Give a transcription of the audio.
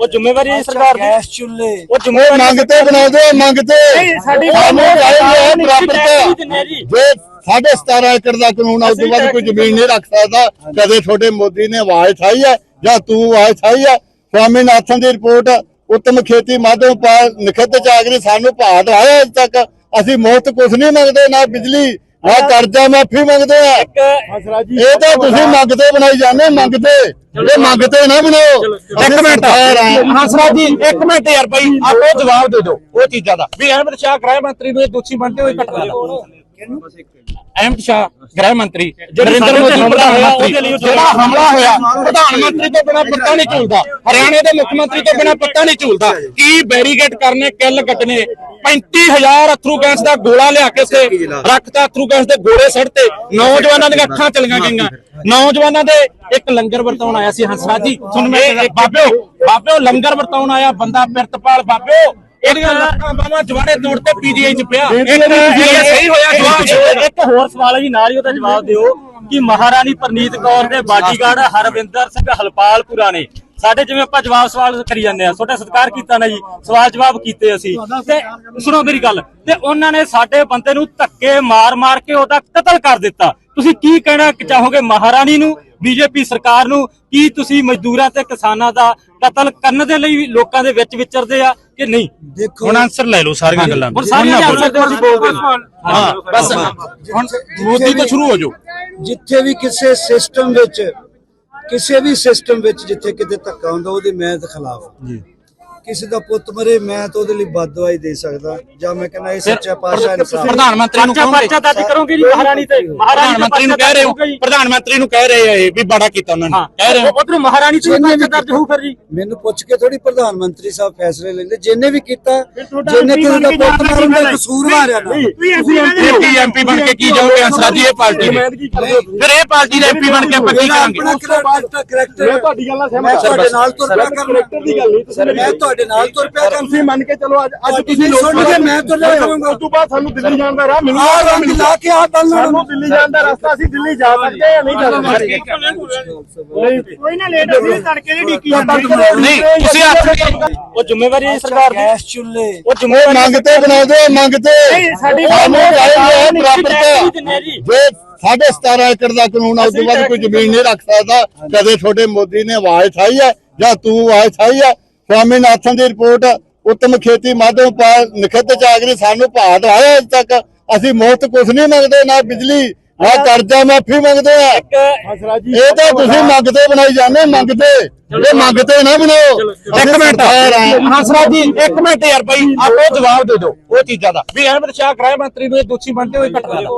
ਉਹ ਜ਼ਿੰਮੇਵਾਰੀ ਹੈ ਸਰਕਾਰ ਦੀ। ਗੈਸ ਚੁੱਲ੍ਹੇ। ਉਹ ਉਹ ਜ਼ਿੰਮੇਵਾਰੀ ਮੰਗਤੇ ਬਣਾਉਂਦੇ ਮੰਗਤੇ ਸਾਡੀ ਸਾਨੂੰ ਚਾਹੀਦੀ ਹੈ ਪ੍ਰਾਪਰਤਾ ਦਿੰਦੇ ਜੀ। ਜੇ ਸਾਢੇ 17 ਏਕੜ ਦਾ ਕਾਨੂੰਨ ਆ ਉਸ ਤੋਂ ਬਾਅਦ ਕੋਈ ਜ਼ਮੀਨ ਨਹੀਂ ਰੱਖ ਸਕਦਾ। ਕਦੇ ਤੁਹਾਡੇ ਮੋਦੀ ਨੇ ਆਵਾਜ਼ ਠਾਈ ਹੈ ਜਾਂ ਤੂੰ ਆਵਾਜ਼ ਠਾਈ ਹੈ? ਸਵਾਮੀਨਾਥਨ ਦੀ ਰਿਪੋਰਟ ਉੱਤਮ ਖੇਤੀ ਮਾਧਵ ਪਾਲ ਨਿਖਿਤ ਚਾਗਰੀ ਸਾਨੂੰ ਭਾਅ ਦਵਾਇਆ ਅਜੇ ਤੱਕ। ਅਸੀਂ ਮੁਫਤ ਕੁਝ ਨਹੀਂ ਮੰਗਦੇ ਨਾ ਬਿਜਲੀ ਨਾ ਕਰਜ਼ਾ ਮਾਫੀ ਮੰਗਦੇ ਆ ਇਹ ਤਾਂ ਤੁਸੀਂ ਮੰਗਦੇ ਬਣਾਈ ਜਾਂਦੇ ਮੰਗਦੇ। ਇਹ ਮੰਗਦੇ ਨਾ ਬਣਾਓ। ਇੱਕ ਮਿੰਟ। ਹਾਂ ਹੰਸਰਾਜ ਜੀ। ਇੱਕ ਮਿੰਟ ਯਾਰ ਭਾਈ ਆਪੋ ਜਵਾਬ ਦੇ ਦਿਓ ਉਹ ਚੀਜ਼ਾਂ ਦਾ। ਵੀ ਅਹਿਮਦ ਸ਼ਾਹ ਗ੍ਰਹਿ ਮੰਤਰੀ ਨੂੰ ਇਹ ਦੋਸ਼ੀ ਬਣਦੇ ਹੋਏ ਘਟਨਾ ਦਾ। ਅਹਿਮਦ ਸ਼ਾਹ ਗ੍ਰਹਿ ਮੰਤਰੀ ਨਰਿੰਦਰ ਮੋਦੀ ਪ੍ਰਧਾਨ ਮੰਤਰੀ ਜਿਹੜਾ ਹਮਲਾ ਹੋਇਆ ਪ੍ਰਧਾਨ ਮੰਤਰੀ ਤੋਂ ਬਿਨਾ ਪੱਤਾ ਨਹੀਂ ਝੂਲਦਾ। ਹਰਿਆਣੇ ਦੇ ਮੁੱਖ ਮੰਤਰੀ ਤੋਂ ਬਿਨਾ ਪੱਤਾ ਨਹੀਂ ਝੂਲਦਾ। ਕੀ ਬੈਰੀਗੇਡ ਕਰਨੇ ਕਿੱਲ ਕੱਟਨੇ 35000 ਅਥਰੂ ਗੈਸ ਦਾ ਗੋਲਾ ਲਿਆ ਕੇ ਸੇ ਰੱਖਤਾ ਅਥਰੂ ਗੈਸ ਦੇ ਗੋਲੇ ਸੜਤੇ। ਨੌਜਵਾਨਾਂ ਦੀਆਂ ਅੱਖਾਂ ਚਲੀਆਂ ਗਈਆਂ। ਨੌਜਵਾਨਾਂ ਦੇ ਇੱਕ ਲੰਗਰ ਵਰਤਾਉਣ ਆਇਆ ਸੀ ਹੰਸਰਾਜ ਜੀ। ਸੁਣ ਮੈਂ ਬਾਬਿਓ ਬਾਬਿਓ ਲੰਗਰ ਵਰਤਾਉਣ ਆਇਆ ਬੰਦਾ ਪਿਰਤਪਾਲ ਬਾਬਿਓ। ਇਹਦੀਆਂ ਲੱਤਾਂ ਬਾਹਾਂ ਜਵਾੜੇ ਤੋੜ ਤੇ ਪੀਜੀਆਈ ਚ ਪਿਆ। ਇੱਕ ਇਹ ਸਹੀ ਹੋਇਆ ਜਵਾਬ ਦਿਓ। ਇੱਕ ਹੋਰ ਸਵਾਲ ਹੈ ਜੀ ਨਾਲ ਹੀ ਉਹਦਾ ਜਵਾਬ ਦਿਓ ਕਿ ਮਹਾਰਾਣੀ ਪ੍ਰਨੀਤ ਕੌਰ ਦੇ ਬਾਡੀਗਾਰਡ ਹਰਵਿੰਦਰ ਸਿੰਘ ਹਲਪਾਲਪੁਰਾ ਨੇ। ਸਾਡੇ ਜਿਵੇਂ ਆਪਾਂ ਜਵਾਬ ਸਵਾਲ ਕਰੀ ਜਾਂਦੇ ਆ ਤੁਹਾਡਾ ਸਤਿਕਾਰ ਕੀਤਾ ਨਾ ਜੀ ਸਵਾਲ ਜਵਾਬ ਕੀਤੇ ਅਸੀਂ। ਤੇ ਸੁਣੋ ਮੇਰੀ ਗੱਲ ਤੇ ਉਹਨਾਂ ਨੇ ਸਾਡੇ ਬੰਦੇ ਨੂੰ ਧੱਕੇ ਮਾਰ-ਮਾਰ ਕੇ ਉਹਦਾ ਕਤਲ ਕਰ ਦਿੱਤਾ। ਤੁਸੀਂ ਕੀ ਕਹਿਣਾ ਚਾਹੋਗੇ ਮਹਾਰਾਣੀ ਨੂੰ ਬੀਜੇਪੀ ਸਰਕਾਰ ਨੂੰ ਕੀ ਤੁਸੀਂ ਮਜ਼ਦੂਰਾਂ ਤੇ ਕਿਸਾਨਾਂ ਦਾ ਕਤਲ ਕਰਨ ਦੇ ਲਈ ਲੋਕਾਂ ਦੇ ਵਿੱਚ ਵਿਚਰਦੇ ਆ? ਕਿ ਨਹੀਂ? ਦੇਖੋ। ਹੁਣ ਆਨਸਰ ਲੈ ਲਓ ਸਾਰੀਆਂ ਗੱਲਾਂ ਹੁਣ ਸਾਰੀਆਂ ਆਨਸਰ ਅਸੀਂ ਬੋਲਦੇ ਹਾਂ ਹਾਂ ਬਸ। ਹੁਣ ਮੋਦੀ ਤੋਂ ਸ਼ੁਰੂ ਹੋ ਜਾਓ। ਜਿੱਥੇ ਵੀ ਕਿਸੇ ਸਿਸਟਮ ਵਿੱਚ ਕਿਸੇ ਵੀ ਸਿਸਟਮ ਵਿੱਚ ਜਿੱਥੇ ਕਿਤੇ ਧੱਕਾ ਹੁੰਦਾ ਉਹਦੇ ਮੈਂ ਦੇ ਖਿਲਾਫ। ਜੀ। ਕਿਸੇ ਦਾ ਪੁੱਤ ਮਰੇ ਮੈਂ ਤਾਂ ਉਹਦੇ ਲਈ ਬਦਦੁਆਈ ਦੇ ਸਕਦਾ ਜਾਂ ਮੈਂ ਕਹਿੰਦਾ ਇਹ ਸੱਚਾ ਪਾਤਸ਼ਾਹ ਇਨਸਾਫ ਪ੍ਰਧਾਨ ਮੰਤਰੀ ਨੂੰ ਕਹੋਗੇ? ਪਰਚਾ ਦਰਜ ਕਰੋਗੇ ਜੀ ਮਹਾਰਾਣੀ ਤੇ ਪ੍ਰਧਾਨ ਮੰਤਰੀ ਨੂੰ ਕਹਿ ਰਹੇ ਹੋ ਪ੍ਰਧਾਨ ਮੰਤਰੀ ਨੂੰ ਕਹਿ ਰਹੇ ਆ ਇਹ ਵੀ ਬੜਾ ਕੀਤਾ ਉਹਨਾਂ ਨੇ। ਕਹਿ ਰਹੇ ਹੋ। ਉਧਰੋਂ ਮਹਾਰਾਣੀ ਤੇ ਪਰਚਾ ਦਰਜ ਹੋਊ ਫਿਰ ਜੀ। ਮੈਨੂੰ ਪੁੱਛ ਕੇ ਥੋੜੀ ਪ੍ਰਧਾਨ ਮੰਤਰੀ ਸਾਹਿਬ ਫੈਸਲੇ ਲੈਂਦੇ ਜਿਹਨੇ ਵੀ ਕੀਤਾ ਜਿਹਨੇ ਕਿਸੇ ਦਾ ਪੁੱਤ ਮਾਰਨ ਦਾ ਕਸੂਰ ਮਾਰਿਆ ਨਾ। ਐਮਪੀ ਐਮਪੀ ਬਣ ਕੇ ਕੀ ਜਾਓਗੇ? ਹੰਸਰਾਜ ਜੀ ਇਹ ਪਾਰਟੀ ਦੇ। ਫਿਰ ਇਹ ਪਾਰਟੀ ਦੇ ਐਮਪੀ ਬਣ ਕੇ ਆਪਾਂ ਕੀ ਕਰਾਂਗੇ? ਆਪਣਾ ਕਰੈਕਟਰ ਤੁਹਾਡੀ ਗੱਲ ਨਾਲ ਮੈਂ ਤੁਹਾਡੇ ਨਾਲ ਤੁਰ ਪਿਆ ਕਰੈਕਟਰ ਦੀ ਗੱਲ ਨਹੀਂ ਤੁਸੀਂ ਮੈਂ ਤੁਹਾਡੇ ਨਾਲ ਤੁਰ ਪਿਆ ਕਰ ਤੁਸੀਂ ਮੰਨ ਕੇ ਚਲੋ ਅੱਜ ਅੱਜ ਤੁਸੀਂ ਲੋਕ ਸੁਣ ਕੇ ਮੈਂ ਤੁਰ ਕਰਾਂਗਾ ਉਸ ਤੋਂ ਬਾਅਦ ਸਾਨੂੰ ਦਿੱਲੀ ਜਾਣ ਦਾ ਰਾਹ ਮਿਲੂਗਾ ਆਹ ਰੰਗ ਲਾ ਕੇ ਆ ਨਾਲ। ਸਾਨੂੰ ਦਿੱਲੀ ਜਾਣ ਦਾ ਰਸਤਾ ਅਸੀਂ ਦਿੱਲੀ ਜਾ ਸਕਦੇ ਜਾਂ ਨਹੀਂ ਜਾ ਸਕਦੇ। ਕੋਈ ਨਾ ਲੇਟ ਅਸੀਂ ਤੜਕੇ ਦੀ ਡੀਕੀ ਨਹੀਂ ਤੁਸੀਂ ਆਪ ਉਹ ਜ਼ਿੰਮੇਵਾਰੀ ਹੈ ਸਰਕਾਰ ਦੀ। ਗੈਸ ਚੁੱਲ੍ਹੇ। ਉਹ ਜ਼ਿੰਮੇਵਾਰੀ ਮੰਗਤੇ ਬਣਾਉਂਦੇ ਮੰਗਤੇ। ਸਾਡੀ ਆ ਜੀ। ਜੇ ਸਾਢੇ 17 ਏਕੜ ਦਾ ਕਾਨੂੰਨ ਆ ਉਸ ਤੋਂ ਬਾਅਦ ਕੋਈ ਜ਼ਮੀਨ ਨਹੀਂ ਰੱਖ ਸਕਦਾ। ਕਦੇ ਤੁਹਾਡੇ ਮੋਦੀ ਨੇ ਆਵਾਜ਼ ਠਾਈ ਹੈ ਜਾਂ ਤੂੰ ਆਵਾਜ਼ ਠਾਈ ਹੈ ਸਵਾਮੀਨਾਥਨ ਦੀ ਰਿਪੋਰਟ ਉੱਤਮ ਖੇਤੀ ਮਾਧਵ ਪਾਲ ਨਿਖਿਤ ਚਾਗਰੀ ਸਾਨੂੰ ਭਾਅ ਦਵਾਇਆ ਅਜੇ ਤੱਕ। ਅਸੀਂ ਮੁਫਤ ਕੁਝ ਨਹੀਂ ਮੰਗਦੇ ਨਾ ਬਿਜਲੀ ਨਾ ਕਰਜ਼ਾ ਮਾਫੀ ਮੰਗਦੇ ਆ। ਇਹ ਤਾਂ ਤੁਸੀਂ ਮੰਗਦੇ ਬਣਾਈ ਜਾਂਦੇ ਮੰਗਦੇ। ਇਹ ਮੰਗਦੇ ਨਾ ਬਣਾਓ। ਇੱਕ ਮਿੰਟ ਹਾਂ ਹੰਸਰਾਜ ਜੀ ਇੱਕ ਮਿੰਟ ਯਾਰ ਭਾਈ ਆਪੋ ਜਵਾਬ ਦੇ ਦਿਓ ਉਹ ਚੀਜ਼ਾਂ ਦਾ। ਵੀ ਅਹਿਮਦ ਸ਼ਾਹ ਗ੍ਰਹਿ ਮੰਤਰੀ ਨੂੰ ਇਹ ਦੋਸ਼ੀ ਬਣਦੇ ਹੋਏ ਘਟਨਾ ਦਾ।